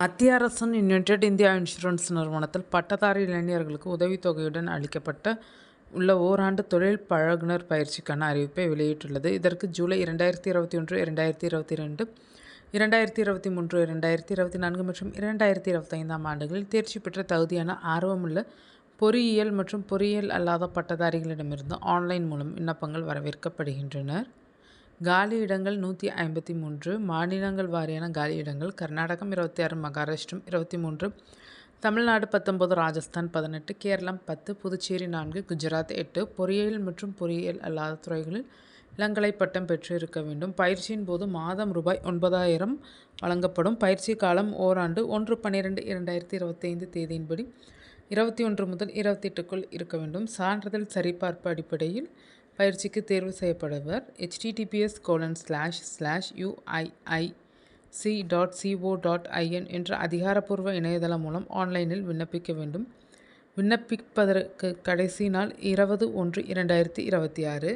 மத்திய அரசின் United India insurance நிறுவனத்தில் பட்டதாரி இளைஞர்களுக்கு உதவித்தொகையுடன் அளிக்கப்பட்ட உள்ள ஓராண்டு தொழில் பழகுனர் பயிற்சிக்கான அறிவிப்பை வெளியிட்டுள்ளது. இதற்கு ஜூலை இரண்டாயிரத்தி இருபத்தி ஒன்று, இரண்டாயிரத்தி இருபத்தி ரெண்டு இரண்டாயிரத்தி இருபத்தி மூன்று, இரண்டாயிரத்தி இருபத்தி நான்கு மற்றும் இரண்டாயிரத்தி இருபத்தைந்தாம் ஆண்டுகளில் தேர்ச்சி பெற்ற தகுதியான, ஆர்வமுள்ள பொறியியல் மற்றும் பொறியியல் அல்லாத பட்டதாரிகளிடமிருந்து ஆன்லைன் மூலம் விண்ணப்பங்கள் வரவேற்கப்படுகின்றனர். காலி இடங்கள் நூற்றி ஐம்பத்தி மூன்று. மாநிலங்கள் வாரியான காலி இடங்கள் கர்நாடகம் இருபத்தி ஆறு, மகாராஷ்டிரம் இருபத்தி மூன்று, தமிழ்நாடு பத்தொம்பது ராஜஸ்தான் பதினெட்டு, கேரளம் பத்து, புதுச்சேரி நான்கு, குஜராத் எட்டு. பொறியியல் மற்றும் பொறியியல் அல்லாத துறைகளில் இளங்கலை பட்டம் பெற்று இருக்க வேண்டும். பயிற்சியின் போது மாதம் ரூபாய் ஒன்பதாயிரம் வழங்கப்படும். பயிற்சி காலம் ஓராண்டு. ஒன்று பன்னிரெண்டு இரண்டாயிரத்தி இருபத்தைந்து தேதியின்படி இருபத்தி ஒன்று முதல் இருபத்தி எட்டுக்குள் இருக்க வேண்டும். சான்றிதழ் சரிபார்ப்பு அடிப்படையில் பயிற்சிக்கு தேர்வு செய்யப்படுவர். HTTPS colon slash slash UII C dot C O dot I N என்ற அதிகாரப்பூர்வ இணையதளம் மூலம் ஆன்லைனில் விண்ணப்பிக்க வேண்டும். விண்ணப்பிப்பதற்கு கடைசி நாள் இருபது ஒன்று இரண்டாயிரத்தி இருபத்தி ஆறு.